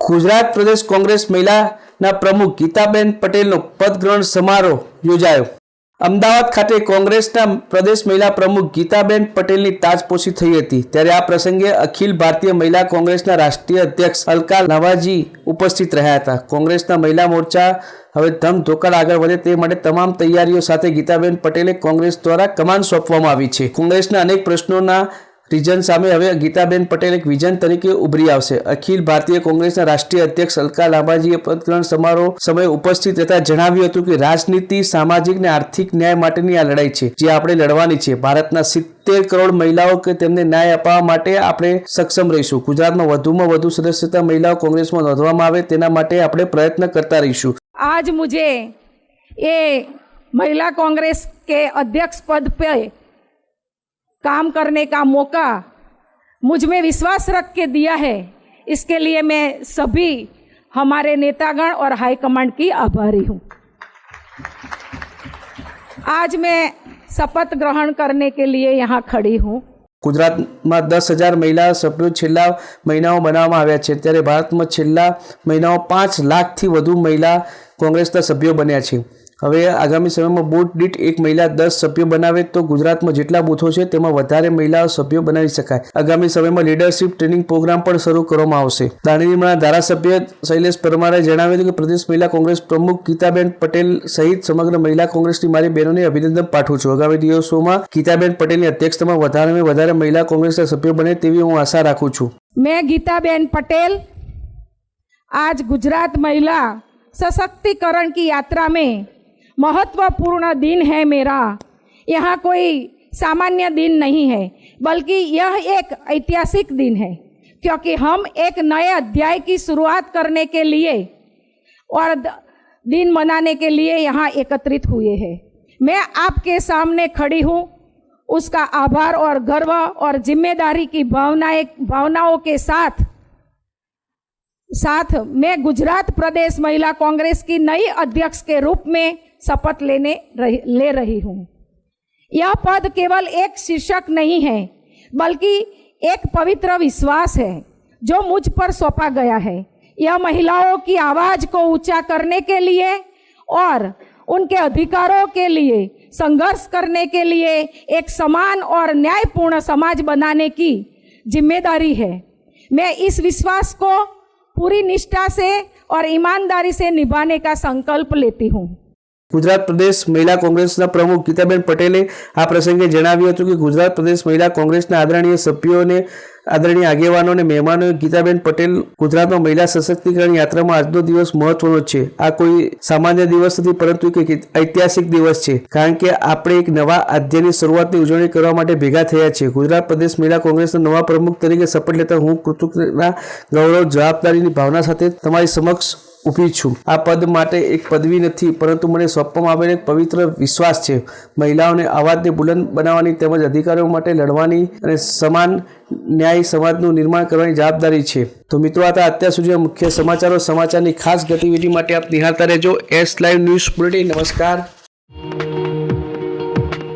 ગુજરાત પ્રદેશ કોંગ્રેસ મહિલાના પ્રમુખ ગીતાબેન પટેલનો પદગ્રહણ સમારોહ યોજાયો. અમદાવાદ ખાતે કોંગ્રેસના પ્રદેશ મહિલા પ્રમુખ ગીતાબેન પટેલની તાજપોશી થઈ હતી. ત્યારે આ પ્રસંગે અખિલ ભારતીય મહિલા કોંગ્રેસના રાષ્ટ્રીય અધ્યક્ષ અલકા નવાજી ઉપસ્થિત રહ્યા હતા. કોંગ્રેસના મહિલા મોરચા હવે ધમધોકાર આગળ વધે તે માટે તમામ તૈયારીઓ સાથે ગીતાબેન પટેલે કોંગ્રેસ દ્વારા કમાન સોંપવામાં આવી છે. કોંગ્રેસના અનેક પ્રશ્નોના રીજન સામે હવે ગીતાબેન પટેલ એક વિજન તરીકે ઉભરી આવશે. અખિલ ભારતીય કોંગ્રેસના રાષ્ટ્રીય અધ્યક્ષ અલકા લાંબાજીએ પદગ્રહણ સમારોહ સમયે ઉપસ્થિત રહેતા જણાવ્યું હતું કે રાજનીતિ, સામાજિક ને આર્થિક ન્યાય માટેની આ લડાઈ છે, જે આપણે લડવાની છે. ભારતના સિત્તેર કરોડ મહિલાઓ કે તેમને ન્યાય અપાવવા માટે આપણે સક્ષમ રહીશું. ગુજરાતમાં વધુમાં વધુ સદસ્યતા મહિલાઓ કોંગ્રેસમાં નોંધવામાં આવે તેના માટે આપણે પ્રયત્ન કરતા રહીશું. આજ મુજે એ મહિલા કોંગ્રેસ કે અધ્યક્ષ પદ પર काम करने का मौका मुझ में विश्वास रख के दिया है इसके लिए मैं सभी हमारे नेतागण और हाईकमांड की आभारी हूँ आज मैं शपथ ग्रहण करने के लिए यहाँ खड़ी हूँ ગુજરાતમાં દસ હજાર મહિલા સભ્યો છેલ્લા મહિનાઓ બનાવવામાં આવ્યા છે ત્યારે ભારતમાં છેલ્લા મહિનાઓ પાંચ લાખથી વધુ મહિલા કોંગ્રેસના સભ્યો બન્યા છે હવે આગામી સમયમાં બોટ દીઠ એક મહિલા દસ સભ્યો બનાવે તો ગુજરાતમાં જેટલા બૂથો છે તેમાં વધારે મહિલાઓ સભ્યો બનાવી શકાય. આગામી સમયમાં લીડરશિપ ટ્રેનિંગ પ્રોગ્રામ પણ શરૂ કરવામાં આવશે. દાણીલીમણા ધારાસભ્ય શૈલેષ પરમારે જણાવ્યું હતું કે પ્રદેશ મહિલા કોંગ્રેસ પ્રમુખ ગીતાબેન પટેલ સહિત સમગ્ર મહિલા કોંગ્રેસની મારી બહેનોને અભિનંદન પાઠવું છું. આગામી દિવસોમાં ગીતાબેન પટેલની અધ્યક્ષતામાં વધારેમાં વધારે મહિલા કોંગ્રેસના સભ્યો બને તેવી હું આશા રાખું છું. મેં ગીતાબેન પટેલ આજ ગુજરાત મહિલા સશક્તિકરણ કી યાત્રા મેં महत्वपूर्ण दिन है मेरा। यहाँ कोई सामान्य दिन नहीं है, बल्कि यह एक ऐतिहासिक दिन है, क्योंकि हम एक नए अध्याय की शुरुआत करने के लिए और दिन मनाने के लिए यहाँ एकत्रित हुए हैं। मैं आपके सामने खड़ी हूँ। उसका आभार और गर्व और ज़िम्मेदारी की भावनाएँ, भावनाओं के साथ साथ मैं गुजरात प्रदेश महिला कांग्रेस की नई अध्यक्ष के रूप में शपथ लेने रही, ले रही हूँ। यह पद केवल एक शीर्षक नहीं है बल्कि एक पवित्र विश्वास है जो मुझ पर सौंपा गया है। यह महिलाओं की आवाज़ को ऊँचा करने के लिए और उनके अधिकारों के लिए संघर्ष करने के लिए एक समान और न्यायपूर्ण समाज बनाने की ज़िम्मेदारी है। मैं इस विश्वास को पूरी निष्ठा से और ईमानदारी से निभाने का संकल्प लेती हूँ। ગુજરાત પ્રદેશ મહિલા કોંગ્રેસના પ્રમુખ ગીતાબેન પટેલે આ પ્રસંગે જણાવ્યું હતું કે ગુજરાત પ્રદેશ મહિલા કોંગ્રેસના આદરણીય સભ્યોને, આદરણીય આગેવાનો અને મહેમાનો ગીતાબેન પટેલ ગુજરાતમાં મહિલા સશક્તિકરણ યાત્રામાં આજનો દિવસ મહત્વનો છે. આ કોઈ સામાન્ય દિવસ નથી, પરંતુ એક ઐતિહાસિક દિવસ છે. કારણ કે આપણે એક નવા અધ્યયની શરૂઆતની ઉજવણી કરવા માટે ભેગા થયા છે ગુજરાત પ્રદેશ મહિલા કોંગ્રેસના નવા પ્રમુખ તરીકે શપથ લેતા હું કૃતજ્ઞતા, ગૌરવ, જવાબદારીની ભાવના સાથે તમારી સમક્ષ ઊભી છું. આ પદ માટે એક પદવી નથી, પરંતુ મને સોંપવામાં આવેલ એક પવિત્ર વિશ્વાસ છે. મહિલાઓને અવાજને બુલંદ બનાવવાની તેમજ અધિકારીઓ માટે લડવાની અને સમાન ન્યાય સમાજનું નિર્માણ કરવાની જવાબદારી છે. તો મિત્રો, આ અત્યાર સુધીના મુખ્ય સમાચારો. સમાચારની ખાસ ગતિવિધિ માટે આપ નિહાળતા રહેજો. એસ લાઈવ ન્યૂઝ બુલેટિન નમસ્કાર.